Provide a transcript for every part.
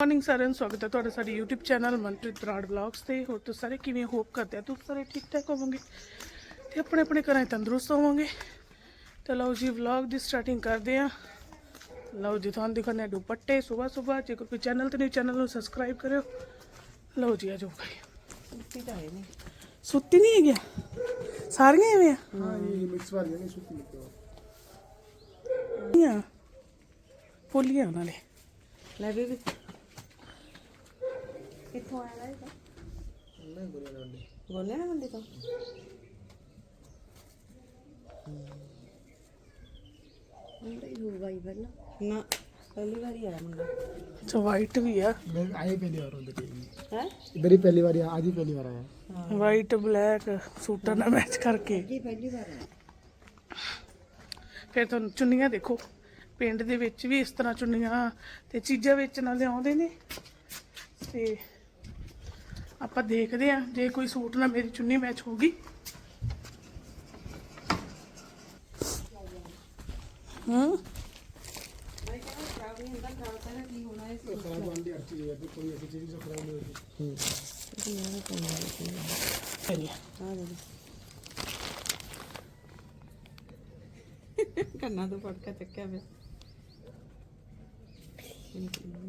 Morning ਸਾਰਿਆਂ ਨੂੰ ਸਵਾਗਤ ਹੈ ਤੁਹਾਡਾ ਸਾਡੇ YouTube channel Manpreet Brar vlogs ਤੇ। ਹੋਰ ਤੁਸੀਂ ਸਾਰੇ ਕਿਵੇਂ ਹੋਪ ਕਰਦੇ ਆ? ਤੁਸੀਂ ਸਾਰੇ ਠੀਕ ਠਾਕ ਹੋਵੋਗੇ? ਤੇ ਆਪਣੇ ਆਪਣੇ ਘਰਾਂ 'ਚ ਤੰਦਰੁਸਤ ਹੋਵੋਗੇ? ਤੇ ਲਓ ਜੀ ਵਲੌਗ ਦੀ ਸਟਾਰਟਿੰਗ ਕਰਦੇ ਆ ਲਓ ਜੀ ਤੁਹਾਨੂੰ ਦਿਖਾਉਂਦੇ ਦੁਪੱਟੇ ਸਵੇਰ ਸਵੇਰ। ਜੇ ਕੋਈ ਚੈਨਲ ਤੇ ਨਹੀਂ ਚੈਨਲ ਨੂੰ ਸਬਸਕ੍ਰਾਈਬ ਕਰਿਓ ਲਓ ਜੀ ਆਜੋ ਭਾਈ ਸੁੱਤੀ ਤਾਂ ਹੈ ਨਹੀਂ ਸੁੱਤੀ ਨਹੀਂ ਹੈਗੀ? ਸਾਰੀਆਂ ਐਵੇਂ ਆ? ਹਾਂ ਜੀ ਮਿਕਸ ਵਾਲੀਆਂ ਨਹੀਂ ਸੁੱਤੀ ਨਿਕਲੋ ਪੋਲੀਆਂ। ਨਾਲੇ ਲੈ ਵੀ ਕਿੱਥੋਂ ਆਇਆ ਇਹ ਤਾਂ? ਨਹੀਂ ਗੋਲੇ ਨਾ ਮੰਡੀ ਨਾ ਮੰਡੀ ਤੋਂ? ਮੁੰਡਾ ਨਾ ਪਹਿਲੀ ਵਾਰੀ ਆਇਆ ਮੁੰਡਾ। ਅੱਛਾ ਵਾਈਟ ਵੀ ਆ। ਮੈਂ ਆਏ ਪਹਿਲੀ ਵਾਰ ਹੁੰਦੇ ਤੇ ਹੈ? ਇਧਰ ਪਹਿਲੀ ਵਾਰ ਆਇਆ ਅੱਜ ਪਹਿਲੀ ਵਾਰ ਆਇਆ। ਵਾਈਟ ਬਲੈਕ ਸੂਟਾਂ ਨਾਲ ਮੈਚ ਕਰਕੇ। ਜੀ ਪਹਿਲੀ ਵਾਰ ਆਇਆ। ਫਿਰ ਤੁਹਾਨੂੰ ਚੁੰਨੀਆਂ ਦੇਖੋ। ਪਿੰਡ ਦੇ ਵਿੱਚ ਵੀ ਇਸ ਤਰ੍ਹਾਂ ਚੁੰਨੀਆਂ ਤੇ ਚੀਜ਼ਾਂ ਵੇਚਣ ਵਾਲੇ ਆਉਂਦੇ ਨੇ। ਤੇ ਆਪਾਂ ਦੇਖਦੇ ਆ ਜੇ ਕੋਈ ਸੂਟ ਨਾਲ ਮੇਰੀ ਚੁੰਨੀ ਮੈਚ ਹੋ ਗਈ। ਕੰਨਾਂ ਤੋਂ ਪਟਕਾ ਚੱਕਿਆ ਪਿਆ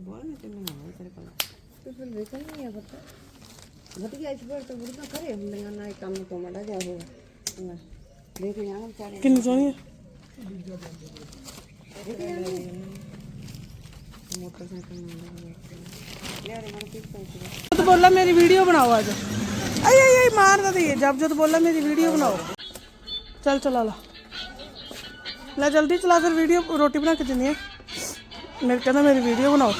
ਬੋਲ ਨਾ ਤੈਨੂੰ ਆਉਂਦਾ ਤੇਰੇ ਕੋਲ। ਤੂੰ ਫਿਰ ਵੇਚਣੀ ਆ ਬੱਤਾ ਵਧੀਆ ਇਸ ਵਾਰ ਤਾਂ ਬੁੜੀਆਂ ਘਰੇ ਹੁੰਦੀਆਂ ਨਾ ਇਹ ਕੰਮ ਤੋਂ ਮੜਾ ਜਾ ਹੋਇਆ ਦੇਖ ਲਿਆ ਵਿਚਾਰੇ ਕਿੰਨੀ ਸੋਹਣੀ ਹੈ ਮੋਟਰਸਾਈਕਲ ਨਾਲ ਮਨ ਜਦ ਬੋਲਾ ਮੇਰੀ ਵੀਡੀਓ ਬਣਾਓ ਅੱਜ। ਆਈ ਆਈ ਆਈ ਮਾਰ ਦਦੀ ਜਬ ਜਦ ਬੋਲਾ ਮੇਰੀ ਵੀਡੀਓ ਬਣਾਓ। ਚੱਲ ਚਲਾ ਲਾ। ਲੈ ਜਲਦੀ ਚਲਾ ਫਿਰ ਵੀਡੀਓ ਰੋਟੀ ਬਣਾ ਕੇ ਦਿੰਦੀ ਆ। ਮੇਰੇ ਕਹਿੰਦਾ ਮੇਰੀ ਵੀਡੀਓ ਬਣਾਓ।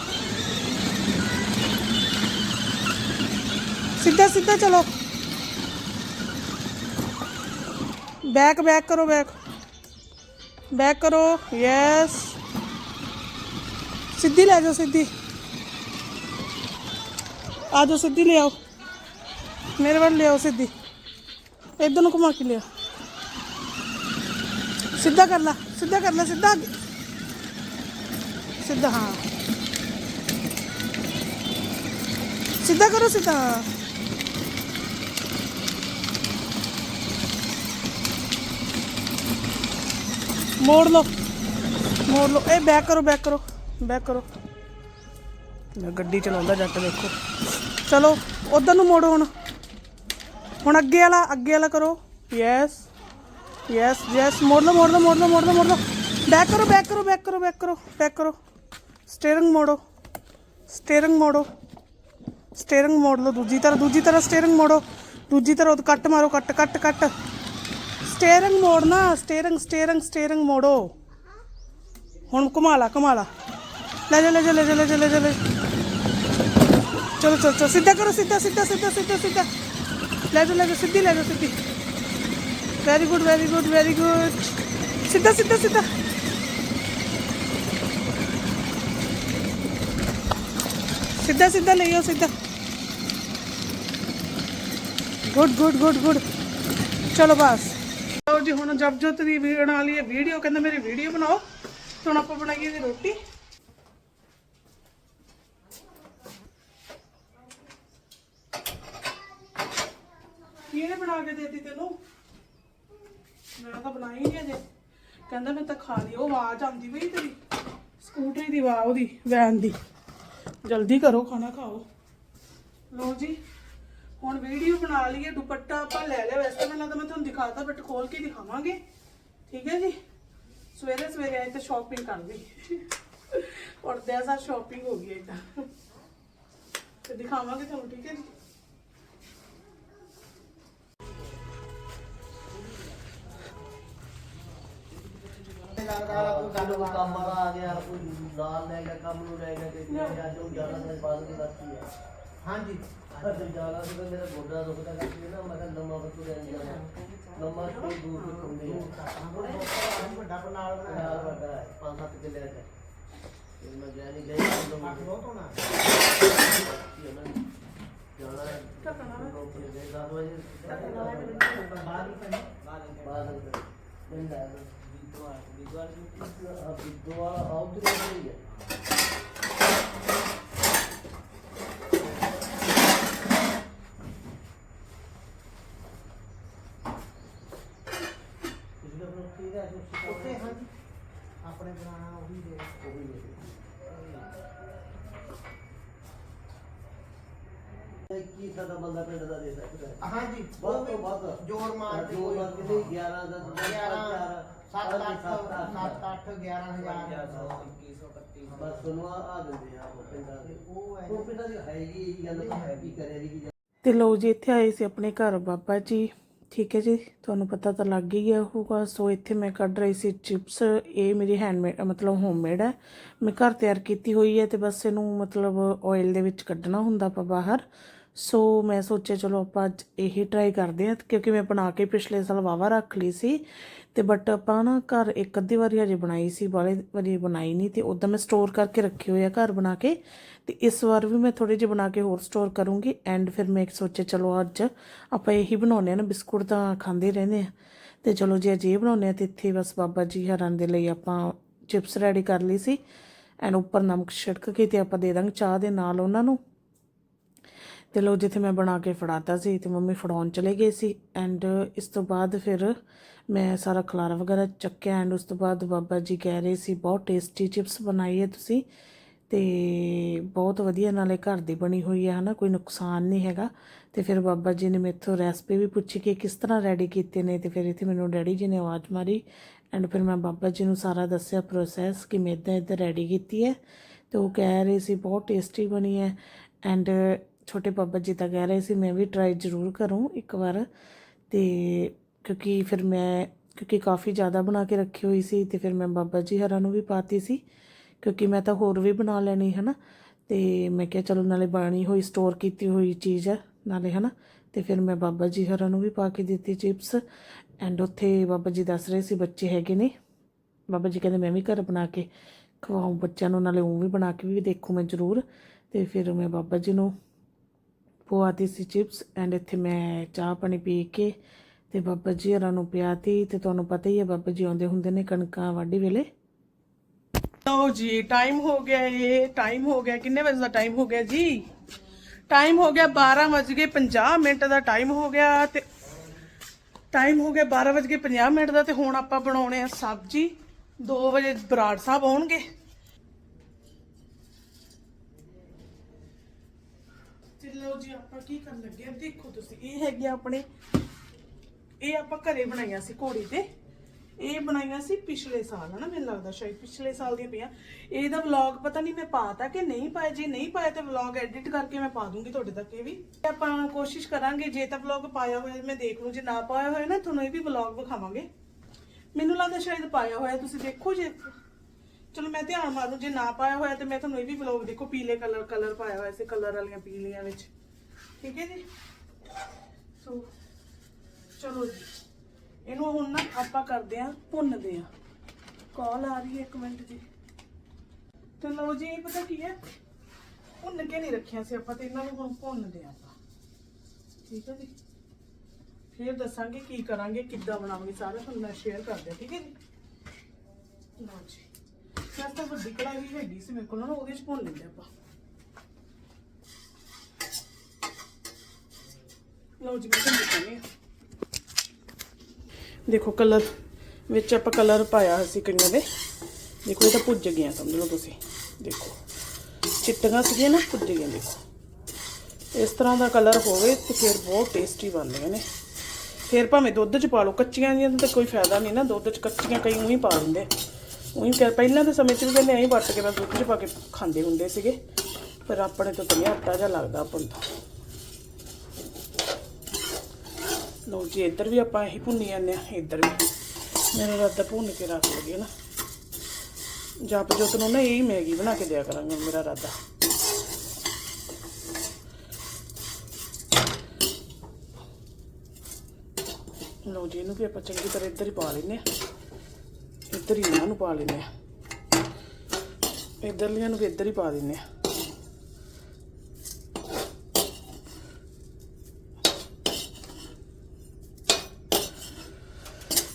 ਸਿੱਧਾ ਸਿੱਧਾ ਚਲੋ ਬੈਕ ਬੈਕ ਕਰੋ ਬੈਕ ਬੈਕ ਕਰੋ ਯੈਸ ਸਿੱਧੀ ਲੈ ਜਾਓ ਸਿੱਧੀ ਆ ਜਾਓ ਸਿੱਧੀ ਲੈ ਆਓ ਮੇਰੇ ਵੱਲ ਲਿਆਓ ਸਿੱਧੀ ਇਧਰ ਨੂੰ ਘੁਮਾ ਕੇ ਲਿਆ ਸਿੱਧਾ ਕਰ ਲਾ ਸਿੱਧਾ ਕਰ ਲਾ ਸਿੱਧਾ ਅੱਗੇ। ਸਿੱਧਾ ਹਾਂ ਸਿੱਧਾ ਕਰੋ ਸਿੱਧਾ ਹਾਂ। ਮੋੜ ਲਓ। ਮੋੜ ਲਓ। ਇਹ ਬੈਕ ਕਰੋ ਬੈਕ ਕਰੋ ਬੈਕ ਕਰੋ। ਗੱਡੀ ਚਲਾਉਂਦਾ ਜੱਟ ਦੇਖੋ। ਚਲੋ, ਉਧਰ ਨੂੰ ਮੋੜੋ ਹੁਣ। ਹੁਣ ਅੱਗੇ ਵਾਲਾ ਅੱਗੇ ਵਾਲਾ ਕਰੋ। ਯੈਸ ਯੈਸ ਯੈਸ ਮੋੜ ਲਓ ਮੋੜ ਲਓ ਮੋੜ ਲਓ ਮੋੜ ਲਓ ਮੋੜ ਲਓ। ਬੈਕ ਕਰੋ ਬੈਕ ਕਰੋ ਬੈਕ ਕਰੋ ਬੈਕ ਕਰੋ ਬੈਕ ਕਰੋ। ਸਟੀਅਰਿੰਗ ਮੋੜੋ। ਸਟੀਅਰਿੰਗ ਮੋੜੋ। ਸਟੀਅਰਿੰਗ ਮੋੜ ਲਓ। ਦੂਜੀ ਤਰ੍ਹਾਂ ਦੂਜੀ ਤਰ੍ਹਾਂ ਸਟੀਅਰਿੰਗ ਮੋੜੋ। ਦੂਜੀ ਤਰ੍ਹਾਂ ਉਹ ਕੱਟ ਮਾਰੋ, ਕੱਟ ਕੱਟ ਕੱਟ। ਸਟੀਅਰਿੰਗ ਮੋੜਨਾ ਸਟੀਅਰਿੰਗ ਸਟੀਅਰਿੰਗ ਸਟੀਅਰਿੰਗ ਮੋੜੋ ਹੁਣ ਘੁਮਾ ਲਾ ਘੁਮਾ ਲਾ ਲੈ ਜਾ ਲੈ ਜਾ ਲੈ ਜਾ ਲੈ ਜਾ ਲੈ ਜਾ ਲੈ ਜਾ। ਚਲੋ ਚਲੋ ਚਲੋ ਸਿੱਧਾ ਕਰੋ ਸਿੱਧਾ ਸਿੱਧਾ ਸਿੱਧਾ ਸਿੱਧਾ ਸਿੱਧਾ ਲੈ ਜਾ ਲੈ ਜਾ ਸਿੱਧੀ ਲੈ ਜਾ ਸਿੱਧੀ very good very good very good ਸਿੱਧਾ ਸਿੱਧਾ ਸਿੱਧਾ ਸਿੱਧਾ ਸਿੱਧਾ ਲੈ ਆਓ ਸਿੱਧਾ ਗੁੱਡ ਗੁੱਡ ਗੁੱਡ ਗੁੱਡ ਚਲੋ ਬਸ ਲਓ ਜੀ, ਹੁਣ ਜਬਜੋਤ ਦੀ ਵੀਡੀਓ ਬਣਾ ਲਈ ਵੀਡੀਓ, ਕਹਿੰਦਾ ਮੇਰੀ ਵੀਡੀਓ ਬਣਾਓ। ਤੇ ਹੁਣ ਆਪਾਂ ਬਣਾਈਏ ਦੀ ਰੋਟੀ। ਕਿਹਨੇ ਬਣਾ ਕੇ ਦੇਤੀ ਤੈਨੂੰ? ਮੈਂ ਤਾਂ ਬਣਾਈ ਨਹੀਂ ਅਜੇ ਕਹਿੰਦਾ ਮੈਂ ਤਾਂ ਖਾ ਲਈ, ਉਹ ਆਵਾਜ਼ ਆਉਂਦੀ ਪਈ ਤੇਰੀ। ਸਕੂਟਰੀ ਦੀ ਆਵਾਜ਼ ਉਹਦੀ, ਵੈਨ ਦੀ। ਜਲਦੀ ਕਰੋ, ਖਾਣਾ ਖਾਓ। ਲੋ ਜੀ। ਹੁਣ ਵੀਡੀਓ ਬਣਾ ਲਈਏ, ਦੁਪੱਟਾ ਆਪਾਂ ਲੈ ਲਿਆ। ਵੈਸੇ ਤਾਂ ਮੈਨੂੰ ਲੱਗਦਾ ਮੈਂ ਤੁਹਾਨੂੰ ਦਿਖਾਤਾ ਬਟ ਖੋਲ ਕੇ ਦਿਖਾਵਾਂਗੇ। ਠੀਕ ਹੈ ਜੀ? ਸਵੇਰੇ ਸਵੇਰੇ ਆਏ ਤਾਂ ਸ਼ਾਪਿੰਗ ਕਰ ਲਈ। ਉੱਠਦੇ ਆ ਸਾਰ ਸ਼ਾਪਿੰਗ ਹੋ ਗਈ ਇਦਾਂ। ਤੇ ਦਿਖਾਵਾਂਗੇ ਤੁਹਾਨੂੰ, ਠੀਕ ਹੈ ਜੀ? ਕੱਲ ਨੂੰ ਕੰਮ ਵਾਲਾ ਆ ਗਿਆ, ਕੋਈ ਨਾਲ ਲੈ ਗਿਆ, ਕੰਮ ਨੂੰ ਲੈ ਗਿਆ ਤੇ ਅੱਜ ਉਹ ਜਾਣਾ ਤੇ ਬਾਅਦ ਦੀ ਬਾਤ ਹੈ ਹਾਂਜੀ। ਅੱਜ ਜਾਣਾ ਸੀ ਮੇਰਾ ਗੋਡਾ ਦੁਖਦਾ ਕਰਕੇ ਨਾ ਮੈਂ ਕਿਹਾ ਲੰਮਾ ਬੱਤੂ ਲੈਣ ਜਾਣਾ ਲੰਮਾ ਤੋਂ ਦੂਰ ਤੋਂ ਹੁੰਦੀ ਹੈ ਵੱਡਾ ਨਾਲ ਨਾਲ ਵੱਡਾ ਹੈ 5-7 ਕਿੱਲੇ ਦਾ। ਤੇ ਮੈਂ ਗਿਆ ਨਹੀਂ ਗਿਆ ਲੰਮਾ ਬਹੁਤ ਹੋਣਾ। ਜਾਣਾ ਹੈ। ਕੰਪਨੀ ਦੇ 10 ਵਜੇ। ਬਾਅਦ ਹੀ ਬਾਅਦ ਹੀ ਮਿਲਦਾ ਹੈ ਵਿਦਵਾਨ ਵਿਦਵਾਨ ਵਿਦਵਾਨ ਆਉਟ ਰਹੀ ਹੈ ਆਪਣੇ ਬਣਾਣਾ ਉਹ ਵੀ ਦੇ ਉਹ ਵੀ ਦੇ ਕੀ ਸਾਡਾ ਬੰਦਾ ਪਿੰਡ ਦਾ ਦੇ ਸਕਦਾ ਹਾਂਜੀ ਬਹੁਤ ਤੋਂ ਵੱਧ ਜੋਰ ਮਾਰ ਕੇ ਜੋਰ ਮਾਰ ਕੇ 11 ਦਾ 11 7 8 7 8 11000 ਬਸ ਸੁਣਵਾ ਆ ਦਿੰਦੇ ਆ ਉਹ ਪਿੰਡਾਂ ਦੇ। ਉਹ ਪਿੰਡਾਂ ਦੀ ਹੈਗੀ ਗੱਲ ਹੈਗੀ ਕਰਿਆ ਦੀ ਤੇ ਲੋ ਜੀ ਇੱਥੇ ਆਏ ਸੀ ਆਪਣੇ ਘਰ ਬਾਬਾ ਜੀ। ਠੀਕ ਹੈ ਜੀ, ਤੁਹਾਨੂੰ ਪਤਾ ਤਾਂ ਲੱਗ ਹੀ ਗਿਆ ਹੋਊਗਾ। ਸੋ ਇੱਥੇ ਮੈਂ ਕੱਢ ਰਹੀ ਸੀ ਚਿਪਸ, ਇਹ ਮੇਰੀ ਹੈਂਡਮੇਡ ਮਤਲਬ ਹੋਮਮੇਡ ਹੈ। ਮੈਂ ਘਰ ਤਿਆਰ ਕੀਤੀ ਹੋਈ ਹੈ ਤੇ ਬਸ ਇਹਨੂੰ ਮਤਲਬ ਆਇਲ ਦੇ ਵਿੱਚ ਕੱਢਣਾ ਹੁੰਦਾ ਆਪਾਂ ਬਾਹਰ। ਸੋ ਮੈਂ ਸੋਚਿਆ ਚਲੋ ਆਪਾਂ ਅੱਜ ਇਹੀ ਟਰਾਈ ਕਰਦੇ ਹਾਂ, ਕਿਉਂਕਿ ਮੈਂ ਬਣਾ ਕੇ ਪਿਛਲੇ ਸਾਲ ਵਾਵਾ ਰੱਖ ਲਈ ਸੀ। ਤੇ ਬਟ ਆਪਾਂ ਨਾ ਘਰ ਇੱਕ ਅੱਧੀ ਵਾਰੀ ਹਜੇ ਬਣਾਈ ਸੀ ਬਾਲੇ ਵਾਰੀ ਬਣਾਈ ਨਹੀਂ ਤੇ ਉਦੋਂ ਮੈਂ ਸਟੋਰ ਕਰਕੇ ਰੱਖੇ ਹੋਏ ਆ ਘਰ ਬਣਾ ਕੇ। ਤੇ ਇਸ ਵਾਰ ਵੀ ਮੈਂ ਥੋੜੇ ਜਿਹੇ ਬਣਾ ਕੇ ਹੋਰ ਸਟੋਰ ਕਰੂੰਗੀ ਐਂਡ ਫਿਰ ਮੈਂ ਸੋਚਿਆ ਚਲੋ ਅੱਜ ਆਪਾਂ ਇਹੀ ਬਣਾਉਂਦੇ ਆ ਨਾ, ਬਿਸਕੁਟ ਤਾਂ ਖਾਂਦੇ ਰਹਿੰਦੇ ਆ। ਤੇ ਚਲੋ ਜੇ ਅੱਜ ਇਹ ਬਣਾਉਂਦੇ ਆ ਤੇ ਇੱਥੇ ਬਸ ਬਾਬਾ ਜੀ ਹਰਨ ਦੇ ਲਈ ਆਪਾਂ ਚਿਪਸ ਰੈਡੀ ਕਰ ਲਈ ਸੀ। ਐਂਡ ਉੱਪਰ ਨਮਕ ਛਿੜਕ ਕੇ ਤੇ ਆਪਾਂ ਦੇ ਦਾਂਗੇ ਚਾਹ ਦੇ ਨਾਲ ਉਹਨਾਂ ਨੂੰ। ਤੇ ਲੋ ਜਿੱਥੇ ਮੈਂ ਬਣਾ ਕੇ ਫੜਾਤਾ ਸੀ ਤੇ ਮੰਮੀ ਫੜਾਉਣ ਚਲੇ ਗਏ ਸੀ ਐਂਡ ਇਸ ਤੋਂ ਬਾਅਦ ਫਿਰ ਮੈਂ ਸਾਰਾ ਖਲਾਰਾ ਵਗੈਰਾ ਚੱਕਿਆ ਐਂਡ ਉਸ ਤੋਂ ਬਾਅਦ ਬਾਬਾ ਜੀ ਕਹਿ ਰਹੇ ਸੀ, ਬਹੁਤ ਟੇਸਟੀ ਚਿਪਸ ਬਣਾਈ ਹੈ ਤੁਸੀਂ ਤੇ ਬਹੁਤ ਵਧੀਆ ਨਾਲੇ ਘਰ ਦੀ ਬਣੀ ਹੋਈ ਹੈ, ਹਨਾ, ਕੋਈ ਨੁਕਸਾਨ ਨਹੀਂ ਹੈਗਾ। ਤੇ ਫਿਰ ਬਾਬਾ ਜੀ ਨੇ ਮੇਥੋਂ ਰੈਸਪੀ ਵੀ ਪੁੱਛੀ ਕਿ ਕਿਸ ਤਰ੍ਹਾਂ ਰੈਡੀ ਕੀਤੇ ਨੇ ਤੇ ਫਿਰ ਇੱਥੇ ਮੈਨੂੰ ਡੈਡੀ ਜੀ ਨੇ ਆਵਾਜ਼ ਮਾਰੀ ਐਂਡ ਫਿਰ ਮੈਂ ਬਾਬਾ ਜੀ ਨੂੰ ਸਾਰਾ ਦੱਸਿਆ ਪ੍ਰੋਸੈਸ ਕਿ ਮੈਂ ਇੱਦਾਂ ਇੱਦਾਂ ਰੈਡੀ ਕੀਤੀ ਹੈ ਤੇ ਉਹ ਕਹਿ ਰਹੇ ਸੀ, ਬਹੁਤ ਟੇਸਟੀ ਬਣੀ ਹੈ ਐਂਡ ਛੋਟੇ ਬਾਬਾ ਜੀ ਤਾਂ ਕਹਿ ਰਹੇ ਸੀ, ਮੈਂ ਵੀ ਟਰਾਈ ਜ਼ਰੂਰ ਕਰੂੰ ਇੱਕ ਵਾਰ। ਤੇ ਕਿਉਂਕਿ ਫਿਰ ਮੈਂ, ਕਿਉਂਕਿ ਕਾਫੀ ਜ਼ਿਆਦਾ ਬਣਾ ਕੇ ਰੱਖੀ ਹੋਈ ਸੀ ਤੇ ਫਿਰ ਮੈਂ ਬਾਬਾ ਜੀ ਹਰਾਂ ਨੂੰ ਵੀ ਪਾਤੀ ਸੀ, ਕਿਉਂਕਿ ਮੈਂ ਤਾਂ ਹੋਰ ਵੀ ਬਣਾ ਲੈਣੀ ਹੈ ਨਾ ਤੇ ਮੈਂ ਕਿਹਾ ਚਲੋ ਨਾਲੇ ਬਣੀ ਹੋਈ ਸਟੋਰ ਕੀਤੀ ਹੋਈ ਚੀਜ਼ ਹੈ ਨਾਲੇ ਹੈ ਨਾ ਤੇ ਫਿਰ ਮੈਂ ਬਾਬਾ ਜੀ ਹਰਾਂ ਨੂੰ ਵੀ ਪਾ ਕੇ ਦਿੱਤੀ ਚਿਪਸ। ਐਂਡ ਉੱਥੇ ਬਾਬਾ ਜੀ ਦੱਸ ਰਹੇ ਸੀ ਬੱਚੇ ਹੈਗੇ ਨੇ। ਬਾਬਾ ਜੀ ਕਹਿੰਦੇ ਮੈਂ ਵੀ ਘਰ ਬਣਾ ਕੇ ਖਵਾਉਂ ਬੱਚਿਆਂ ਨੂੰ ਨਾਲੇ ਉਹ ਵੀ ਬਣਾ ਕੇ ਵੀ ਦੇਖੂ ਮੈਂ ਜ਼ਰੂਰ। ਤੇ ਫਿਰ ਮੈਂ ਬਾਬਾ ਜੀ ਨੂੰ ਪਵਾਤੀ ਸੀ ਚਿਪਸ ਐਂਡ ਇੱਥੇ ਮੈਂ ਚਾਹ ਪਾਣੀ ਪੀ ਕੇ ਤੇ ਬਾਬਾ ਜੀ ਹਰਾਂ ਨੂੰ ਪਿਆਤੀ ਤੇ ਤੁਹਾਨੂੰ ਪਤਾ ਹੀ ਹੈ ਬਾਬਾ ਜੀ ਆਉਂਦੇ ਹੁੰਦੇ ਨੇ ਕਣਕਾਂ ਵਾਢੀ ਵੇਲੇ। ਲਓ ਜੀ ਟਾਈਮ ਹੋ ਗਿਆ ਇਹ ਟਾਈਮ ਹੋ ਗਿਆ। ਕਿੰਨੇ ਵਜੇ ਦਾ ਟਾਈਮ ਹੋ ਗਿਆ ਜੀ? ਟਾਈਮ ਹੋ ਗਿਆ 12 ਵਜ ਕੇ 50 ਮਿੰਟ ਦਾ ਟਾਈਮ ਹੋ ਗਿਆ ਤੇ ਟਾਈਮ ਹੋ ਗਿਆ 12 ਵਜ ਕੇ 50 ਮਿੰਟ ਦਾ ਤੇ ਹੁਣ ਆਪਾਂ ਬਣਾਉਣੇ ਆ ਸਬਜੀ। 2 ਵਜੇ ਬਰਾੜ ਸਾਹਿਬ ਆਉਣਗੇ। ਤੇ ਲਓ ਜੀ, ਆਪਾਂ ਕੀ ਕਰਨ ਲੱਗੇ ਆ? ਦੇਖੋ ਤੁਸੀਂ, ਇਹ ਹੈਗੀ ਆ ਆਪਣੇ, ਇਹ ਆਪਾਂ ਘਰੇ ਬਣਾਈਆਂ ਸੀ ਘੋੜੀ ਤੇ। ਇਹ ਬਣਾਈਆਂ ਸੀ ਪਿਛਲੇ ਸਾਲ, ਹਨਾ ਮੈਨੂੰ ਲੱਗਦਾ ਸ਼ਾਇਦ ਪਿਛਲੇ ਸਾਲ ਦੀਆਂ ਪਈਆਂ। ਇਹਦਾ ਵਲੌਗ ਪਤਾ ਨਹੀਂ ਮੈਂ ਪਾਤਾ ਕਿ ਨਹੀਂ ਪਾਇਆ ਜੇ ਨਹੀਂ ਪਾਇਆ ਤੇ ਵਲੌਗ ਐਡਿਟ ਕਰਕੇ ਮੈਂ ਪਾ ਦੂੰਗੀ ਤੁਹਾਡੇ ਤੱਕ ਇਹ ਵੀ। ਆਪਾਂ ਕੋਸ਼ਿਸ਼ ਕਰਾਂਗੇ, ਜੇ ਤਾਂ ਵਲੌਗ ਪਾਇਆ ਹੋਇਆ ਮੈਂ ਦੇਖ ਲੂ ਜੇ ਨਾ ਪਾਇਆ ਹੋਇਆ ਨਾ, ਤੁਹਾਨੂੰ ਇਹ ਵੀ ਵਲੌਗ ਵਿਖਾਵਾਂਗੇ। ਮੈਨੂੰ ਲੱਗਦਾ ਸ਼ਾਇਦ ਪਾਇਆ ਹੋਇਆ, ਤੁਸੀਂ ਦੇਖੋ ਜੇ। ਚਲੋ ਮੈਂ ਧਿਆਨ ਮਾਰੂ ਜੇ ਨਾ ਪਾਇਆ ਹੋਇਆ ਤੇ ਮੈਂ ਤੁਹਾਨੂੰ ਇਹ ਵੀ ਵਲੌਗ ਦੇਖੋ, ਪੀਲੇ ਕਲਰ ਕਲਰ ਪਾਇਆ ਹੋਇਆ ਸੀ ਕਲਰ ਵਾਲੀਆਂ ਪੀਲੀਆਂ ਵਿੱਚ। ਠੀਕ ਹੈ ਜੀ? ਸੋ ਚਲੋ ਜੀ। ਇਹਨੂੰ ਹੁਣ ਨਾ ਆਪਾਂ ਕਰਦੇ ਆਂ ਭੁੰਨਦੇ ਆਂ ਕਾਲ ਆ ਰਹੀ ਹੈ ਇੱਕ ਮਿੰਟ ਜੀ। ਤੇ ਲਓ ਜੀ ਇਹ ਪਤਾ ਕੀ ਹੈ? ਭੁੰਨ ਕੇ ਨਹੀਂ ਰੱਖਿਆ ਸੀ ਆਪਾਂ ਤੇ ਇਹਨਾਂ ਨੂੰ ਹੁਣ ਭੁੰਨਦੇ ਆਂ ਆਪਾਂ। ਠੀਕ ਹੈ ਜੀ? ਫਿਰ ਦੱਸਾਂਗੇ ਕੀ ਕਰਾਂਗੇ, ਕਿੱਦਾਂ ਬਣਾਵਾਂਗੇ ਸਾਰਾ, ਤੁਹਾਨੂੰ ਮੈਂ ਸ਼ੇਅਰ ਕਰਦੇ ਠੀਕ ਹੈ ਜੀ? ਲਓ ਜੀ। ਮੈਂ ਤਾਂ ਵੱਡੀ ਕੜਾਹੀ ਵੀ ਹੈਗੀ ਸੀ ਮੇਰੇ ਕੋਲ, ਨਾ ਉਹਦੇ ਚ ਭੁੰਨ ਲੈਂਦੇ ਆਪਾਂ। ਲਓ ਜੀ, ਮੈਂ ਤੁਹਾਨੂੰ ਦਿਖਾਉਂਦੀ ਹਾਂ। ਦੇਖੋ ਕਲਰ, ਵਿੱਚ ਆਪਾਂ ਕਲਰ ਪਾਇਆ ਹੋਇਆ ਸੀ ਕਈਆਂ ਦੇ। ਦੇਖੋ, ਇਹ ਤਾਂ ਭੁੱਜ ਗਿਆ ਸਮਝ ਲਓ ਤੁਸੀਂ। ਦੇਖੋ, ਚਿੱਟੀਆਂ ਸੀਗੀਆਂ ਨਾ, ਭੁੱਜ ਗਈਆਂ, ਦੇਖੋ। ਇਸ ਤਰ੍ਹਾਂ ਦਾ ਕਲਰ ਹੋਵੇ ਤੇ ਫਿਰ ਬਹੁਤ ਟੇਸਟੀ ਬਣਦੀਆਂ ਨੇ। ਫਿਰ ਭਾਵੇਂ ਦੁੱਧ 'ਚ ਪਾ ਲਓ, ਕੱਚੀਆਂ ਦੀਆਂ ਤਾਂ ਕੋਈ ਫਾਇਦਾ ਨਹੀਂ ਨਾ, ਦੁੱਧ 'ਚ ਕੱਚੀਆਂ ਕਈ ਉਹੀ ਪਾ ਦਿੰਦੇ। ਉਹੀ ਫਿਰ ਪਹਿਲਾਂ ਦੇ ਸਮੇਂ 'ਚ ਵੀ ਕਹਿੰਦੇ ਐਂ ਵੱਟ ਕੇ ਮੈਂ ਦੁੱਧ 'ਚ ਪਾ ਕੇ ਖਾਂਦੇ ਹੁੰਦੇ ਸੀਗੇ, ਪਰ ਆਪਣੇ ਤੋਂ ਤਾਂ ਨਹੀਂ, ਆਟਾ ਜਿਹਾ ਲੱਗਦਾ ਆਪਾਂ ਨੂੰ ਤਾਂ। ਜੀ, ਇੱਧਰ ਵੀ ਆਪਾਂ ਇਹੀ ਭੁੰਨੀ ਜਾਂਦੇ ਆ ਇੱਧਰ ਵੀ। ਮੇਰਾ ਰਾਤਾ ਭੁੰਨ ਕੇ ਰੱਖ ਲਈਏ ਨਾ ਜਪ ਜੋਤ ਨੂੰ ਨਾ ਇਹੀ ਮੈਗੀ ਬਣਾ ਕੇ ਦਿਆ ਕਰਾਂਗੇ, ਮੇਰਾ ਰਾਦਾ। ਲੋ ਜੀ, ਇਹਨੂੰ ਵੀ ਆਪਾਂ ਚੰਗੀ ਤਰ੍ਹਾਂ ਇੱਧਰ ਹੀ ਪਾ ਲੈਨੇ ਆ ਇੱਧਰ ਹੀ ਇਹਨਾਂ ਨੂੰ ਪਾ ਲੈਂਦੇ ਆ। ਇੱਧਰਲੀਆਂ ਨੂੰ ਵੀ ਇੱਧਰ ਹੀ ਪਾ ਦਿੰਦੇ ਆ।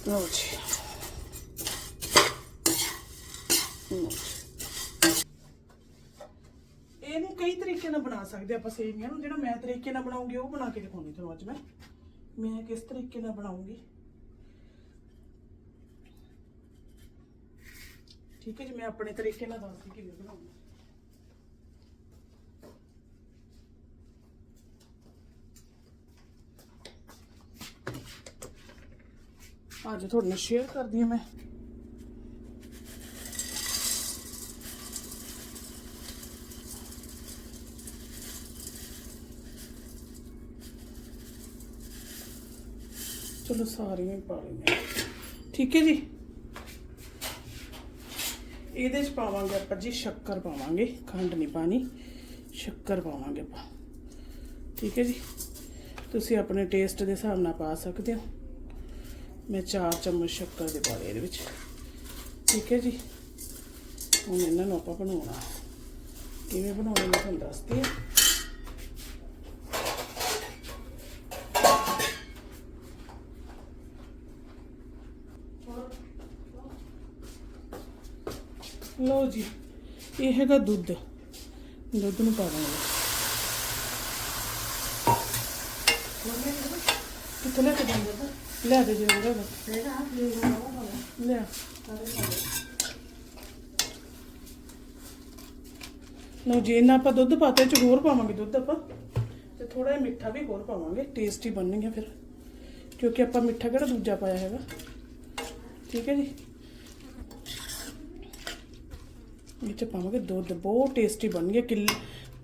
ਲਓ ਜੀ। ਇਹਨੂੰ ਕਈ ਤਰੀਕੇ ਨਾਲ ਬਣਾ ਸਕਦੇ ਆਪਾਂ ਸੇਵੀਆਂ ਨੂੰ। ਜਿਹੜਾ ਮੈਂ ਤਰੀਕੇ ਨਾਲ ਬਣਾਉਂਗੀ, ਉਹ ਬਣਾ ਕੇ ਦਿਖਾਉਣੀ ਤੁਹਾਨੂੰ ਅੱਜ ਮੈਂ। ਮੈਂ ਕਿਸ ਤਰੀਕੇ ਨਾਲ ਬਣਾਉਂਗੀ? ठीक है जी, मैं अपने तरीके ना दस दी कि बना आज थोड़े शेयर कर दी मैं। चलो सारे पा ठीक है जी। ਇਹਦੇ ਚ ਪਾਵਾਂਗੇ ਆਪਾਂ ਜੀ ਸ਼ੱਕਰ ਪਾਵਾਂਗੇ, ਖੰਡ ਨਹੀਂ ਪਾਣੀ, ਸ਼ੱਕਰ ਪਾਵਾਂਗੇ ਆਪਾਂ। ਠੀਕ ਹੈ ਜੀ? ਤੁਸੀਂ ਆਪਣੇ ਟੇਸਟ ਦੇ ਹਿਸਾਬ ਨਾਲ ਪਾ ਸਕਦੇ ਹੋ। ਮੈਂ 4 ਚਮਚ ਸ਼ੱਕਰ ਦੇ ਪਾ ਲਏ ਇਹਦੇ ਵਿੱਚ। ਠੀਕ ਹੈ ਜੀ? ਹੁਣ ਇਹਨਾਂ ਨੂੰ ਆਪਾਂ ਬਣਾਉਣਾ। ਕਿਵੇਂ ਬਣਾਉਣਾ ਮੈਂ ਤੁਹਾਨੂੰ ਦੱਸਦੀ ਹਾਂ ਲਓ ਜੀ, ਇਹ ਹੈਗਾ ਦੁੱਧ। ਦੁੱਧ ਨੂੰ ਪਾ ਦਾਂਗੇ। ਕਿੱਥੇ ਲੈ ਕੇ ਜਾਂਦੇ ਲੈ ਦੇ ਜੀ ਉਹਦਾ ਲੈ। ਲਓ ਜੀ ਇਹਨਾਂ ਆਪਾਂ ਦੁੱਧ ਪਾਤੇ ਚ ਹੋਰ ਪਾਵਾਂਗੇ ਦੁੱਧ ਆਪਾਂ। ਤੇ ਥੋੜਾ ਜਿਹਾ ਮਿੱਠਾ ਵੀ ਹੋਰ ਪਾਵਾਂਗੇ। ਟੇਸਟੀ ਬਣਨਗੇ ਫਿਰ। ਕਿਉਂਕਿ ਆਪਾਂ ਮਿੱਠਾ ਕਿਹੜਾ ਦੂਜਾ ਪਾਇਆ ਹੈਗਾ। ਠੀਕ ਹੈ ਜੀ? ਇਹ ਚ ਪਾਵਾਂਗੇ ਦੁੱਧ, ਬਹੁਤ ਟੇਸਟੀ ਬਣ ਬਣਨਗੇ ਕਿਲ,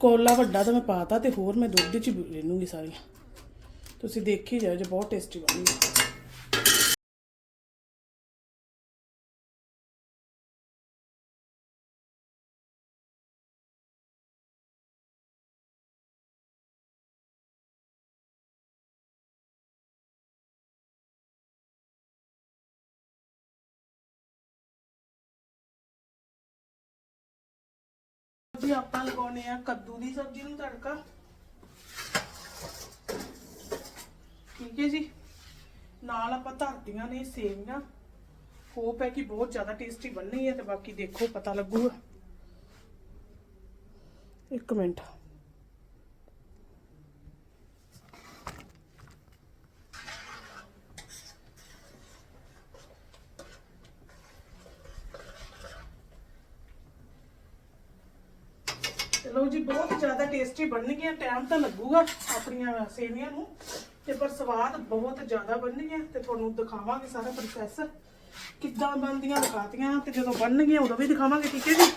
ਕੋਲਾ ਵੱਡਾ ਤਾਂ ਮੈਂ ਪਾਤਾ ਤੇ ਹੋਰ ਮੈਂ ਦੁੱਧ ਚ ਹੀ ਲੈਣੂਗੀ ਸਾਰੀਆਂ। ਤੁਸੀਂ ਦੇਖੀ ਜਾਓ ਜੇ ਬਹੁਤ ਟੇਸਟੀ ਬਣਨਗੇ ਜੀ ਆਪਾਂ ਲਗਾਉਣੇ ਆ ਕੱਦੂ ਦੀ ਸਬਜ਼ੀ ਨੂੰ ਤੜਕਾ। ਠੀਕ ਹੈ ਜੀ? ਨਾਲ ਆਪਾਂ ਧਰਤੀਆਂ ਨੇ, ਸੇਵੀਆਂ। ਹੋਪ ਹੈ ਕਿ ਬਹੁਤ ਜ਼ਿਆਦਾ ਟੇਸਟੀ ਬਣਨੀ ਹੈ ਤੇ ਬਾਕੀ ਦੇਖੋ, ਪਤਾ ਲੱਗੂਗਾ। ਇੱਕ ਮਿੰਟ ਚਲੋ ਜੀ ਬਹੁਤ ਜ਼ਿਆਦਾ ਟੇਸਟੀ ਬਣਨਗੀਆਂ ਟਾਈਮ ਤਾਂ ਲੱਗੂਗਾ ਆਪਣੀਆਂ ਸੇਵੀਆਂ ਨੂੰ। ਤੇ ਪਰ ਸਵਾਦ ਬਹੁਤ ਜ਼ਿਆਦਾ ਬਣਨਗੀਆਂ ਤੇ ਤੁਹਾਨੂੰ ਦਿਖਾਵਾਂਗੇ ਸਾਰਾ ਪ੍ਰੋਸੈਸ ਕਿੱਦਾਂ ਬਣਦੀਆਂ ਦਿਖਾਤੀਆਂ ਤੇ ਜਦੋਂ ਬਣਨਗੀਆਂ ਉਦੋਂ ਵੀ ਦਿਖਾਵਾਂਗੇ, ਠੀਕ ਹੈ ਜੀ?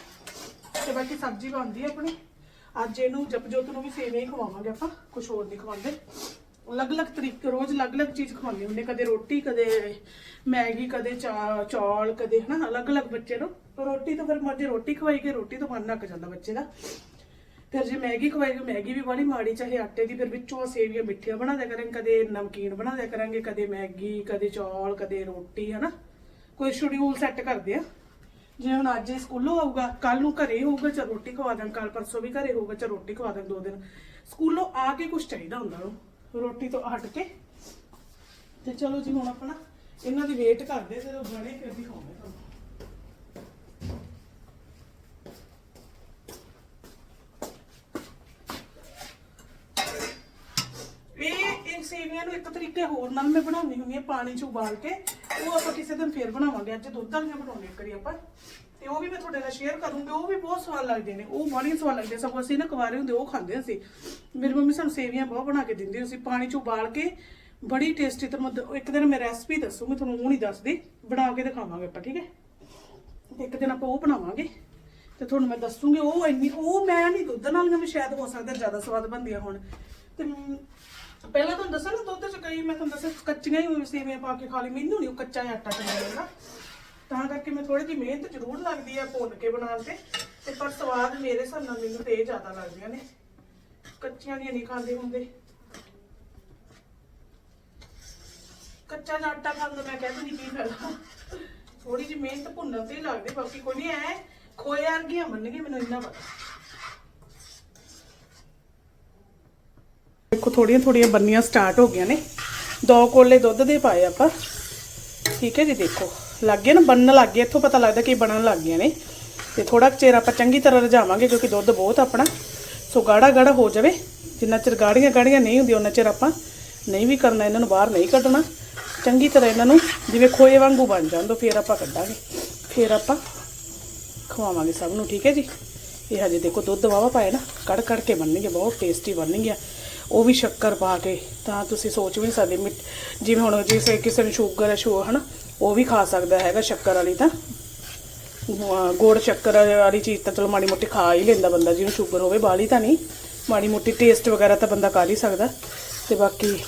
ਤੇ ਬਾਕੀ ਸਬਜ਼ੀ ਬਣਦੀ ਹੈ ਆਪਣੀ। ਅੱਜ ਇਹਨੂੰ ਜਪਜੋਤ ਨੂੰ ਵੀ ਸੇਵੀਆਂ ਹੀ ਖਵਾਵਾਂਗੇ ਆਪਾਂ ਕੁਝ ਹੋਰ ਨਹੀਂ ਖਵਾਉਂਦੇ। ਅਲੱਗ-ਅਲੱਗ ਤਰੀਕੇ, ਰੋਜ਼ ਅਲੱਗ-ਅਲੱਗ ਚੀਜ਼ ਖਵਾਉਂਦੇ ਹੁੰਦੇ, ਕਦੇ ਰੋਟੀ, ਕਦੇ ਮੈਗੀ, ਕਦੇ ਚਾ- ਚੌਲ, ਕਦੇ ਹਨਾ, ਅਲੱਗ-ਅਲੱਗ ਬੱਚੇ ਨੂੰ। ਰੋਟੀ ਤਾਂ ਫਿਰ ਮਰਜ਼ੀ ਰੋਟੀ ਖਵਾਈ ਕੇ ਰੋਟੀ ਤੋਂ ਮਨ ਨੱਕ ਜਾਂਦਾ ਬੱਚੇ ਦਾ। ਫਿਰ ਜੇ ਮੈਗੀ ਖਵਾਏਗੀ, ਮੈਗੀ ਵੀ ਬੜੀ ਮਾੜੀ, ਚਾਹੇ ਆਟੇ ਦੀ, ਫਿਰ ਵਿੱਚੋਂ ਸੇਵੀਆਂ ਮਿੱਠੀਆਂ ਬਣਾ ਦਿਆ ਕਰਾਂਗੇ, ਕਦੇ ਨਮਕੀਨ ਬਣਾ ਦਿਆ ਕਰਾਂਗੇ, ਕਦੇ ਮੈਗੀ, ਕਦੇ ਚੌਲ, ਕਦੇ ਰੋਟੀ, ਹਨਾ? ਕੋਈ ਸ਼ਡਿਊਲ ਸੈੱਟ ਕਰਦੇ ਆ। ਜੇ ਹੁਣ ਅੱਜ ਸਕੂਲੋਂ ਆਊਗਾ ਕੱਲ ਨੂੰ ਘਰੇ ਹੋਊਗਾ ਚਾ ਰੋਟੀ ਖਵਾ ਦਾਂ ਕੱਲ ਪਰਸੋਂ ਵੀ ਘਰੇ ਹੋਊਗਾ ਚਾ ਰੋਟੀ ਖਵਾ ਦਾਂ ਦੋ ਦਿਨ, ਸਕੂਲੋਂ ਆ ਕੇ ਕੁਝ ਚਾਹੀਦਾ ਹੁੰਦਾ ਉਹ ਰੋਟੀ ਤੋਂ ਹਟ ਕੇ। ਤੇ ਚਲੋ ਜੀ, ਹੁਣ ਆਪਣਾ ਇਹਨਾਂ ਦੀ ਵੇਟ ਕਰਦੇ ਤੇ ਬਣੇ ਫਿਰ ਦਿਖਾਉਂਦੇ ਤੁਹਾਨੂੰ ਇਹ ਇਹ ਇੱਕ ਤਰੀਕੇ ਹੋਰ ਨਾਲ ਮੈਂ ਬਣਾਉਣੀ ਹੁੰਦੀ ਹੈ ਪਾਣੀ 'ਚ ਉਬਾਲ ਕੇ, ਉਹ ਆਪਾਂ ਕਿਸੇ ਦਿਨ ਫੇਰ ਬਣਾਵਾਂਗੇ। ਅੱਜ ਦੁੱਧ ਵਾਲੀਆਂ ਬਣਾਉਣੇ ਕਰੀ ਆਪਾਂ। ਤੇ ਉਹ ਵੀ ਮੈਂ ਤੁਹਾਡੇ ਨਾਲ ਸ਼ੇਅਰ ਕਰੂੰਗੀ, ਉਹ ਵੀ ਬਹੁਤ ਸਵਾਦ ਲੱਗਦੇ ਨੇ, ਉਹ ਬੜੀਆਂ ਸਵਾਦ ਲੱਗਦੇ ਸਗੋਂ ਅਸੀਂ ਨਾ ਕੁਵਾਰੇ ਹੁੰਦੇ, ਉਹ ਖਾਂਦੇ ਸੀ ਮੇਰੀ ਮੰਮੀ ਸਾਨੂੰ ਸੇਵੀਆਂ ਬਹੁਤ ਬਣਾ ਕੇ ਦਿੰਦੀ ਸੀ ਪਾਣੀ 'ਚ ਉਬਾਲ ਕੇ ਬੜੀ ਟੇਸਟੀ ਤੇ ਮੈਂ ਇੱਕ ਦਿਨ ਮੈਂ ਰੈਸਪੀ ਦੱਸੂਗੀ ਤੁਹਾਨੂੰ ਉਹ ਨਹੀਂ ਦੱਸਦੀ, ਬਣਾ ਕੇ ਦਿਖਾਵਾਂਗੇ ਆਪਾਂ, ਠੀਕ ਹੈ? ਤੇ ਇੱਕ ਦਿਨ ਆਪਾਂ ਉਹ ਬਣਾਵਾਂਗੇ। ਤੇ ਤੁਹਾਨੂੰ ਮੈਂ ਦੱਸੂਗੀ, ਉਹ ਇੰਨੀ ਉਹ ਮੈਂ ਨਹੀਂ, ਦੁੱਧ ਨਾਲ ਵੀ ਸ਼ਾਇਦ ਹੋ ਸਕਦਾ, ਜ਼ਿਆਦਾ ਸਵਾਦ ਬਣਦੀਆਂ ਹੁਣ। ਤੇ ਪਹਿਲਾਂ ਤੁਹਾਨੂੰ ਦੱਸਾਂ ਨਾ ਦੁੱਧ ਚ ਕਈ, ਮੈਂ ਤੁਹਾਨੂੰ ਦੱਸਿਆ ਕੱਚੀਆਂ ਹੀ ਸੇਵੀਆਂ ਪਾ ਕੇ ਖਾ ਲਈ। ਮੈਨੂੰ ਨਹੀਂ ਉਹ ਕੱਚਾ ਜਿਹਾ ਆਟਾ ਚੰਗਾ ਲੱਗਦਾ। ਤਾਂ ਕਰਕੇ ਮੈਂ ਥੋੜੀ ਜਿਹੀ ਮਿਹਨਤ ਜ਼ਰੂਰ ਲੱਗਦੀ ਹੈ ਭੁੰਨ ਕੇ ਬਣਾਉਣ ਤੇ। ਤੇ ਪਰ ਸਵਾਦ ਮੇਰੇ ਹਿਸਾਬ ਨਾਲ ਮੈਨੂੰ ਤੇ ਇਹ ਜ਼ਿਆਦਾ ਲੱਗਦੀਆਂ ਨੇ। ਕੱਚੀਆਂ ਦੀਆਂ ਨਹੀਂ ਖਾਂਦੇ ਹੁੰਦੇ। ਕੱਚਾ ਜਿਹਾ ਆਟਾ ਖਾਣ ਦਾ ਮੈਂ ਕਹਿੰਦੀ ਨਹੀਂ ਕੀ ਫਾਇਦਾ। ਥੋੜੀ ਜਿਹੀ ਮਿਹਨਤ ਭੁੰਨਣ ਤੇ ਹੀ ਲੱਗਦੀ, ਬਾਕੀ ਕੋਈ ਨਹੀਂ ਐ ਖੋਏ ਵਰਗੀਆਂ ਮੰਨਗੇ ਮੈਨੂੰ ਇੰਨਾ ਪਤਾ। ਦੇਖੋ ਥੋੜੀਆਂ ਥੋੜੀਆਂ ਬੰਨੀਆਂ ਸਟਾਰਟ ਹੋ ਗਈਆਂ ਨੇ। ਦੋ ਕੋਲੇ ਦੁੱਧ ਦੇ ਪਾਏ ਆਪਾਂ। ਠੀਕ ਹੈ ਜੀ, ਦੇਖੋ। ਲੱਗ ਗਿਆ ਨਾ, ਬੰਨਣ ਲੱਗ ਗਿਆ ਇੱਥੋਂ ਪਤਾ ਲੱਗਦਾ ਕਿ ਬਣਨ ਲੱਗ ਗਈਆਂ ਨੇ। ਤੇ ਥੋੜਾ ਚਿਰ ਆਪਾਂ ਚੰਗੀ ਤਰ੍ਹਾਂ ਰਝਾਵਾਂਗੇ ਕਿਉਂਕਿ ਦੁੱਧ ਬਹੁਤ ਆਪਣਾ। ਸੋ ਗਾੜਾ ਗਾੜਾ ਹੋ ਜਾਵੇ। ਜਿੰਨਾ ਚਿਰ ਗਾੜੀਆਂ ਗਾੜੀਆਂ ਨਹੀਂ ਹੁੰਦੀਆਂ ਉਹਨਾਂ ਚਿਰ ਆਪਾਂ ਨਹੀਂ ਵੀ ਕਰਨਾ, ਇਹਨਾਂ ਨੂੰ ਬਾਹਰ ਨਹੀਂ ਕੱਢਣਾ। ਚੰਗੀ ਤਰ੍ਹਾਂ ਇਹਨਾਂ ਨੂੰ ਜਿਵੇਂ ਖੋਏ ਵਾਂਗੂ ਬਣ ਜਾਣ ਦੋ, ਫਿਰ ਆਪਾਂ ਕੱਢਾਂਗੇ। ਫਿਰ ਆਪਾਂ ਖਵਾਵਾਂਗੇ ਸਭ ਨੂੰ, ਠੀਕ ਹੈ ਜੀ? ਇਹ ਹਜੇ ਦੇਖੋ ਦੁੱਧ ਵਾਵਾ ਪਾਇਆ ਨਾ ਕੜ ਕੜ ਕੇ ਬਣਨਗੇ, ਬਹੁਤ ਟੇਸਟੀ ਬਣਨਗੇ ਉਹ ਵੀ ਸ਼ੱਕਰ ਪਾ ਕੇ, ਤਾਂ ਤੁਸੀਂ ਸੋਚ ਵੀ ਨਹੀਂ ਸਕਦੇ, ਮਿੱਠ- ਜਿਵੇਂ ਹੁਣ ਜਿਸੇ ਕਿਸੇ ਨੂੰ ਸ਼ੂਗਰ ਹੈ ਸ਼ੋ ਹਨਾ, ਉਹ ਵੀ ਖਾ ਸਕਦਾ ਹੈਗਾ ਸ਼ੱਕਰ ਵਾਲੀ ਤਾਂ। ਅਹ ਗੁੜ ਸ਼ੱਕਰ ਵਾਲੀ ਚੀਜ਼ ਤਾਂ ਚਲੋ ਮਾੜੀ ਮੋਟੀ ਖਾ ਹੀ ਲੈਂਦਾ ਬੰਦਾ, ਜਿਹਨੂੰ ਸ਼ੂਗਰ ਹੋਵੇ ਬਾਲੀ ਤਾਂ ਨਹੀਂ। ਮਾੜੀ ਮੋਟੀ ਟੇਸਟ ਵਗੈਰਾ ਤਾਂ ਬੰਦਾ ਕਰ ਹੀ ਸਕਦਾ। ਤੇ ਬਾਕੀ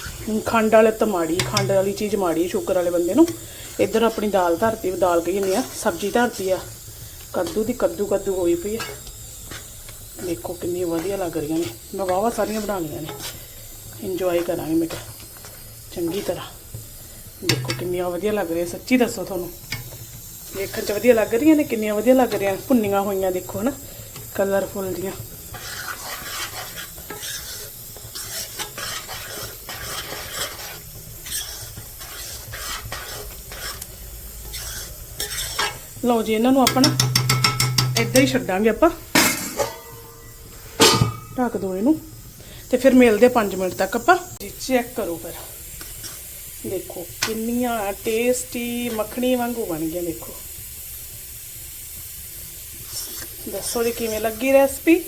ਖੰਡ ਵਾਲੇ ਤਾਂ ਮਾੜੀ, ਖੰਡ ਵਾਲੀ ਚੀਜ਼ ਮਾੜੀ ਸ਼ੂਗਰ ਵਾਲੇ ਬੰਦੇ ਨੂੰ। ਇੱਧਰ ਆਪਣੀ ਦਾਲ ਧਰਤੀ, ਦਾਲ ਕਹੀ ਜਾਂਦੀ ਆ, ਸਬਜ਼ੀ ਧਰਤੀ ਆ। ਕੱਦੂ ਦੀ ਕੱਦੂ ਕੱਦੂ ਹੋਈ ਪਈ ਆ। ਦੇਖੋ ਕਿੰਨੀ ਵਧੀਆ ਲੱਗ ਰਹੀਆਂ ਨੇ। ਮੈਂ ਵਾਵਾ ਸਾਰੀਆਂ ਬਣਾ ਲਈਆਂ ਨੇ। ਇੰਜੋਏ ਕਰਾਂਗੇ ਮੈਂ ਕਿਹਾ। ਚੰਗੀ ਤਰ੍ਹਾਂ। ਦੇਖੋ ਕਿੰਨੀਆਂ ਵਧੀਆ ਲੱਗ ਰਹੀਆਂ, ਸੱਚੀ ਦੱਸੋ ਤੁਹਾਨੂੰ। ਦੇਖਣ ਚ ਵਧੀਆ ਲੱਗ ਰਹੀਆਂ ਨੇ, ਕਿੰਨੀਆਂ ਵਧੀਆ ਲੱਗ ਰਹੀਆਂ ਭੁੰਨੀਆਂ ਹੋਈਆਂ ਦੇਖੋ, ਹਨਾ? ਕਲਰਫੁਲ ਦੀਆਂ ਲਓ ਜੀ, ਇਹਨਾਂ ਨੂੰ ਆਪਾਂ ਨਾ ਏਦਾਂ ਹੀ ਛੱਡਾਂਗੇ ਆਪਾਂ। ਢੱਕ ਦੋ ਇਹਨੂੰ। ਤੇ ਫਿਰ ਮਿਲਦੇ 5 ਮਿੰਟ ਤੱਕ ਆਪਾਂ। ਜੀ ਚੈੱਕ ਕਰੋ ਫਿਰ। ਦੇਖੋ, ਕਿੰਨੀਆਂ ਟੇਸਟੀ ਮੱਖਣੀ ਵਾਂਗੂ ਬਣ ਗਈਆਂ, ਦੇਖੋ। ਦੱਸੋ ਜੀ, ਕਿਵੇਂ ਲੱਗੀ ਰੈਸਪੀ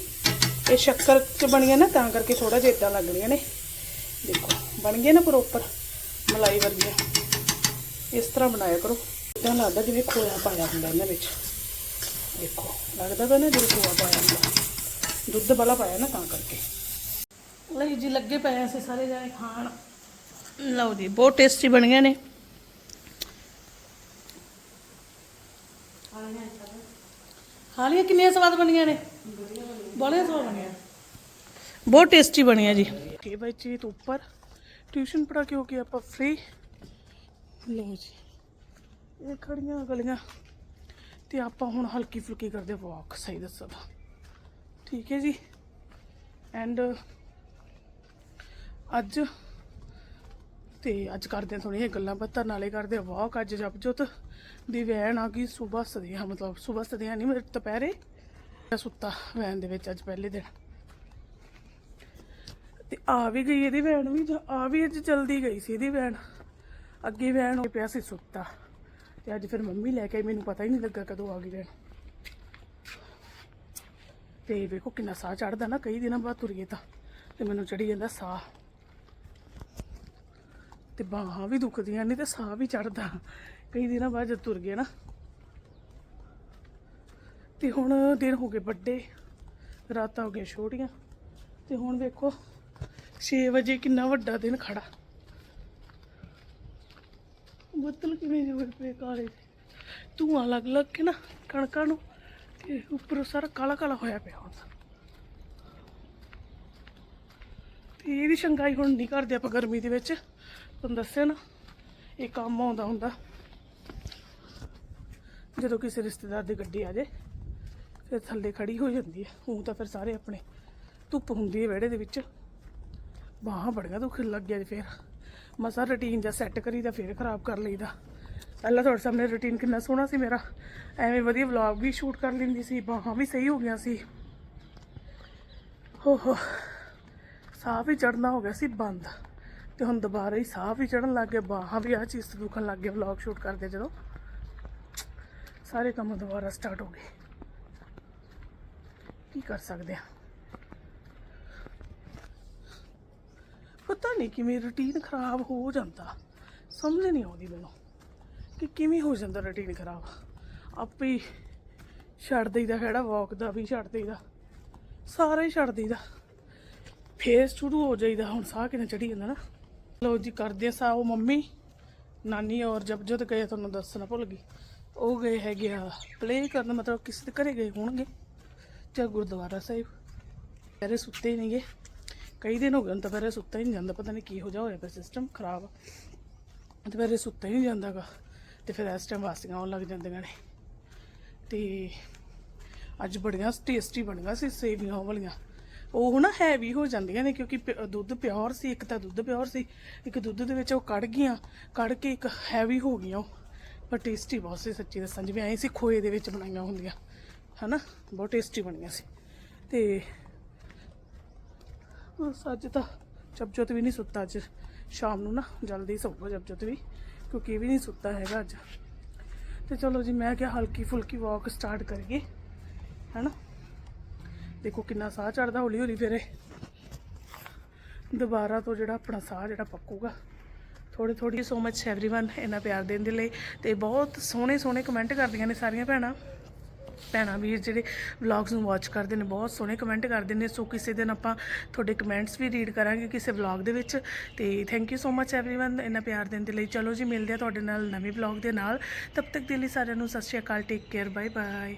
ਇਹ ਸ਼ੱਕਰ ਚ ਬਣੀਆਂ ਨਾ, ਤਾਂ ਕਰਕੇ ਥੋੜਾ ਜਿਹਾ ਇਦਾਂ ਲੱਗ ਰਹੀਆਂ ਨੇ। ਦੇਖੋ, ਬਣ ਗਏ ਨਾ ਪ੍ਰੋਪਰ ਮਲਾਈ ਵਰਗੀਆਂ। ਇਸ ਤਰ੍ਹਾਂ ਬਣਾਇਆ ਕਰੋ। ਇਦਾਂ ਲੱਗਦਾ ਜਿਵੇਂ ਖੋਇਆ ਪਾਇਆ ਹੁੰਦਾ ਇਹਨਾਂ ਵਿੱਚ। ਦੇਖੋ, ਲੱਗਦਾ ਤਾਂ ਨਾ ਜਿਵੇਂ ਖੋਆ ਪਾਇਆ ਹੁੰਦਾ। ਦੁੱਧ ਵਾਲਾ ਪਾਇਆ ਨਾ ਤਾਂ ਕਰਕੇ। ਲਈ ਜੀ ਲੱਗੇ ਪਏ ਅਸੀਂ ਸਾਰੇ ਜਾਣੇ ਖਾਣ। ਲਓ ਜੀ ਬਹੁਤ ਟੇਸਟੀ ਬਣੀਆਂ ਨੇ। ਹਾਲੀਆਂ ਕਿੰਨੀਆਂ ਸਵਾਦ ਬਣੀਆਂ ਨੇ? ਬੜੀਆਂ ਸਵਾਦ ਬਣੀਆਂ। ਬਹੁਤ ਟੇਸਟੀ ਬਣੀਆਂ ਜੀ। ਕੇ ਬੱਚੇ ਤੋਂ ਉੱਪਰ। ਟਿਊਸ਼ਨ ਪੜਾ ਕੇ ਹੋ ਕੇ ਆਪਾਂ ਫ੍ਰੀ ਲਓ ਜੀ ਇਹ ਖੜੀਆਂ ਗਲੀਆਂ। ਤੇ ਆਪਾਂ ਹੁਣ ਹਲਕੀ ਫੁਲਕੀ ਕਰਦੇ ਵਾਕ ਸਹੀ ਦੱਸਾਂ ਤਾਂ। ਠੀਕ ਹੈ ਜੀ। ਐਂਡ ਅੱਜ ਤੇ ਅੱਜ ਕਰਦੇ ਹਾਂ ਥੋੜ੍ਹੀਆਂ ਗੱਲਾਂ ਬਾਤਾਂ, ਨਾਲੇ ਕਰਦੇ ਆ ਵਾਕ ਅੱਜ ਜਪਜੋਤ ਦੀ ਵੈਨ ਆ ਗਈ ਸਵੇਰ ਸਦੀਆਂ, ਮਤਲਬ ਸਵੇਰ ਸਦੀਆਂ ਨਹੀਂ ਮੇਰੇ ਦੁਪਹਿਰੇ ਸੁੱਤਾ ਵੈਨ ਦੇ ਵਿੱਚ ਅੱਜ ਪਹਿਲੇ ਦਿਨ। ਤੇ ਆ ਵੀ ਗਈ ਇਹਦੀ ਵੈਣ ਵੀ ਜਾਂ ਆ ਵੀ ਅੱਜ ਜਲਦੀ ਗਈ ਸੀ ਇਹਦੀ ਵੈਨ ਅੱਗੇ ਵੈਨ ਹੋ ਪਿਆ ਸੀ ਸੁੱਤਾ। ਤੇ ਅੱਜ ਫਿਰ ਮੰਮੀ ਲੈ ਕੇ ਮੈਨੂੰ ਪਤਾ ਹੀ ਨਹੀਂ ਲੱਗਾ ਕਦੋਂ ਆ ਗਈ ਵੈਨ ਤੇ ਵੇਖੋ ਕਿੰਨਾ ਸਾਹ ਚੜਦਾ ਨਾ, ਕਈ ਦਿਨਾਂ ਬਾਅਦ ਤੁਰੀਏ ਤਾਂ। ਤੇ ਮੈਨੂੰ ਚੜੀ ਜਾਂਦਾ ਸਾਹ। ਤੇ ਬਾਹਾਂ ਵੀ ਦੁਖਦੀਆਂ ਨੇ ਤੇ ਸਾਹ ਵੀ ਚੜਦਾ ਕਈ ਦਿਨਾਂ ਬਾਅਦ ਜਦ ਤੁਰ ਗਏ ਨਾ। ਤੇ ਹੁਣ ਦਿਨ ਹੋ ਗਏ ਵੱਡੇ, ਰਾਤਾਂ ਹੋ ਗਈਆਂ ਛੋਟੀਆਂ। ਤੇ ਹੁਣ ਵੇਖੋ 6 ਵਜੇ ਕਿੰਨਾ ਵੱਡਾ ਦਿਨ ਖੜਾ। ਬੱਦਲ ਕਿਵੇਂ ਜਿਹੇ ਹੋਏ ਪਏ ਕਾਲੇ ਜਿਹੇ। ਧੂਆਂ ਲੱਗ ਲੱਗ ਕੇ ਨਾ ਕਣਕਾਂ ਨੂੰ ਤੇ ਉੱਪਰੋਂ ਸਾਰਾ ਕਾਲਾ ਕਾਲਾ ਹੋਇਆ ਪਿਆ ਹੁਣ ਤੇ ਇਹਦੀ ਸ਼ੰਗਾਈ ਹੁਣ ਨਹੀਂ ਕਰਦੇ ਆਪਾਂ ਗਰਮੀ ਦੇ ਵਿੱਚ ਤੁਹਾਨੂੰ ਦੱਸਿਆ ਨਾ ਇਹ ਕੰਮ ਆਉਂਦਾ ਹੁੰਦਾ ਜਦੋਂ ਕਿਸੇ ਰਿਸ਼ਤੇਦਾਰ ਦੀ ਗੱਡੀ ਆ ਜਾਏ ਫਿਰ ਥੱਲੇ ਖੜੀ ਹੋ ਜਾਂਦੀ ਹੈ। ਉਹ ਤਾਂ ਫਿਰ ਸਾਰੇ ਆਪਣੇ ਧੁੱਪ ਹੁੰਦੀ ਹੈ ਵਿਹੜੇ ਦੇ ਵਿੱਚ। ਬਾਹਾਂ ਬੜੀਆਂ ਦੁੱਖ ਲੱਗ ਗਿਆ ਜੇ ਫਿਰ। ਮਸਾ ਰੁਟੀਨ ਜਾਂ ਸੈੱਟ ਕਰੀਦਾ, ਫਿਰ ਖਰਾਬ ਕਰ ਲਈਦਾ। ਪਹਿਲਾਂ ਤੁਹਾਡੇ ਸਾਹਮਣੇ ਰੁਟੀਨ ਕਿੰਨਾ ਸੋਹਣਾ ਸੀ ਮੇਰਾ। ਐਵੇਂ ਵਧੀਆ ਵਲੌਗ ਵੀ ਸ਼ੂਟ ਕਰ ਲੈਂਦੀ ਸੀ, ਬਾਹਾਂ ਵੀ ਸਹੀ ਹੋ ਗਈਆਂ ਸੀ। ਹੋ ਹੋ। ਸਾਹ ਵੀ ਚੜਨਾ ਹੋ ਗਿਆ ਸੀ ਬੰਦ। ਤੇ ਹੁਣ ਦੁਬਾਰਾ ਹੀ ਸਾਹ ਵੀ ਚੜਨ ਲੱਗ ਗਿਆ, ਬਾਹਾਂ ਵੀ ਆ ਚੀਜ਼ ਤੋਂ ਦੁਖਣ ਲੱਗ ਗਏ ਵਲੌਗ ਸ਼ੂਟ ਕਰਦੇ ਜਦੋਂ। ਸਾਰੇ ਕੰਮ ਦੁਬਾਰਾ ਸਟਾਰਟ ਹੋ ਗਏ। ਕੀ ਕਰ ਸਕਦੇ ਆ? ਪਤਾ ਨਹੀਂ ਕਿਵੇਂ ਰੁਟੀਨ ਖਰਾਬ ਹੋ ਜਾਂਦਾ। ਸਮਝ ਨਹੀਂ ਆਉਂਦੀ ਮੈਨੂੰ। ਕਿ ਕਿਵੇਂ ਹੋ ਜਾਂਦਾ ਰੁਟੀਨ ਖਰਾਬ? ਆਪੇ ਹੀ ਛੱਡ ਦਈਦਾ ਖੜਾ ਵਾਕ ਦਾ ਵੀ ਛੱਡ ਦਈਦਾ। ਸਾਰਾ ਹੀ ਛੱਡ ਦਈਦਾ। ਫੇਰ ਸ਼ੁਰੂ ਹੋ ਜਾਈਦਾ, ਹੁਣ ਸਾਹ ਕਿਨੇ ਚੜੀ ਜਾਂਦਾ ਨਾ। ਲਓ ਜੀ, ਕਰਦੇ ਆ ਸਾਹ। ਉਹ ਮੰਮੀ, ਨਾਨੀ ਔਰ ਜਪਜੋਤ ਗਏ, ਤੁਹਾਨੂੰ ਦੱਸਣਾ ਭੁੱਲ ਗਈ। ਉਹ ਗਏ ਹੈਗੇ ਆ ਪਲੇ ਕਰਨ, ਮਤਲਬ ਕਿਸੇ ਦੇ ਘਰੇ ਗਏ ਹੋਣਗੇ। ਜਾਂ ਗੁਰਦੁਆਰਾ ਸਾਹਿਬ। ਪਹਿਰੇ ਸੁੱਤੇ ਹੀ ਨਹੀਂਗੇ ਕਈ ਦਿਨ ਹੋ ਗਏ ਤਾਂ ਪਹਿਰੇ ਸੁੱਤਾ ਹੀ ਨਹੀਂ ਜਾਂਦਾ। ਪਤਾ ਨਹੀਂ ਕੀ ਹੋ ਜਾ ਹੋਇਆ ਪਿਆ ਸਿਸਟਮ ਖਰਾਬ। ਦੁਪਹਿਰੇ ਸੁੱਤਾ ਹੀ ਨਹੀਂ ਜਾਂਦਾਗਾ ਤੇ ਫਿਰ ਇਸ ਟਾਈਮ ਵਾਸੀਆਂ ਆਉਣ ਲੱਗ ਜਾਂਦੀਆਂ ਨੇ। ਤੇ ਅੱਜ ਬੜੀਆਂ ਟੇਸਟੀ ਬਣੀਆਂ ਸੀ, ਸੇਵੀਆਂ ਉਹ ਵਾਲੀਆਂ। ਉਹ ਨਾ ਹੈਵੀ ਹੋ ਜਾਂਦੀਆਂ ਨੇ ਕਿਉਂਕਿ ਪ- ਦੁੱਧ ਪਿਓਰ ਸੀ, ਇੱਕ ਤਾਂ ਦੁੱਧ ਪਿਓਰ ਸੀ, ਇੱਕ ਦੁੱਧ ਦੇ ਵਿੱਚ ਉਹ ਕੱਢ ਗਈਆਂ ਕੱਢ ਕੇ ਇੱਕ ਹੈਵੀ ਹੋ ਗਈਆਂ ਉਹ। ਪਰ ਟੇਸਟੀ ਬਹੁਤ ਸੀ, ਸੱਚੀ ਦੱਸਾਂ, ਜਿਵੇਂ ਐਂ ਸੀ ਖੋਏ ਦੇ ਵਿੱਚ ਬਣਾਈਆਂ ਹੁੰਦੀਆਂ। ਹਨਾ? ਬਹੁਤ ਟੇਸਟੀ ਬਣੀਆਂ ਸੀ। ਤੇ ਬਸ ਅੱਜ ਤਾਂ ਜਪਜੋਤ ਵੀ ਨਹੀਂ ਸੁੱਤਾ ਅੱਜ। ਸ਼ਾਮ ਨੂੰ ਨਾ ਜਲਦੀ ਸੌਂਗਾ ਜਪਜੋਤ ਵੀ। ਕਿਉਂਕਿ ਇਹ ਵੀ ਨਹੀਂ ਸੁੱਤਾ ਹੈਗਾ ਅੱਜ ਤੇ ਚਲੋ ਜੀ ਮੈਂ ਕਿਹਾ ਹਲਕੀ ਫੁਲਕੀ ਵਾਕ ਸਟਾਰਟ ਕਰੀਏ ਹੈਨਾ ਦੇਖੋ ਕਿੰਨਾ ਸਾਹ ਚੜਦਾ ਹੌਲੀ ਹੌਲੀ ਫਿਰ ਇਹ ਦੁਬਾਰਾ ਤੋਂ ਜਿਹੜਾ ਆਪਣਾ ਸਾਹ ਜਿਹੜਾ ਪੱਕੂਗਾ ਥੋੜੀ ਥੋੜੀ ਸੋ ਮਚ एवरीवन ਇੰਨਾ ਪਿਆਰ ਦੇਣ ਦੇ ਲਈ ਤੇ ਬਹੁਤ ਸੋਹਣੇ ਸੋਹਣੇ ਕਮੈਂਟ ਕਰਦੀਆਂ ਨੇ ਸਾਰੀਆਂ ਭੈਣਾਂ ਭੈਣਾਂ ਵੀਰ ਜਿਹੜੇ ਵਲੌਗਸ ਨੂੰ ਵਾਚ ਕਰਦੇ ਨੇ ਬਹੁਤ ਸੋਹਣੇ ਕਮੈਂਟ ਕਰਦੇ ਨੇ ਸੋ ਕਿਸੇ ਦਿਨ ਆਪਾਂ ਤੁਹਾਡੇ ਕਮੈਂਟਸ ਵੀ ਰੀਡ ਕਰਾਂਗੇ ਕਿਸੇ ਵਲੌਗ ਦੇ ਵਿੱਚ ਤੇ thank you so much everyone ਇੰਨਾ ਪਿਆਰ ਦੇਣ ਦੇ ਲਈ ਚਲੋ ਜੀ ਮਿਲਦੇ ਆ ਤੁਹਾਡੇ ਨਾਲ ਨਵੇਂ ਵਲੌਗ ਦੇ ਨਾਲ ਤਬ ਤੱਕ ਦੇ ਲਈ ਸਾਰਿਆਂ ਨੂੰ Sat Sri Akal take care bye bye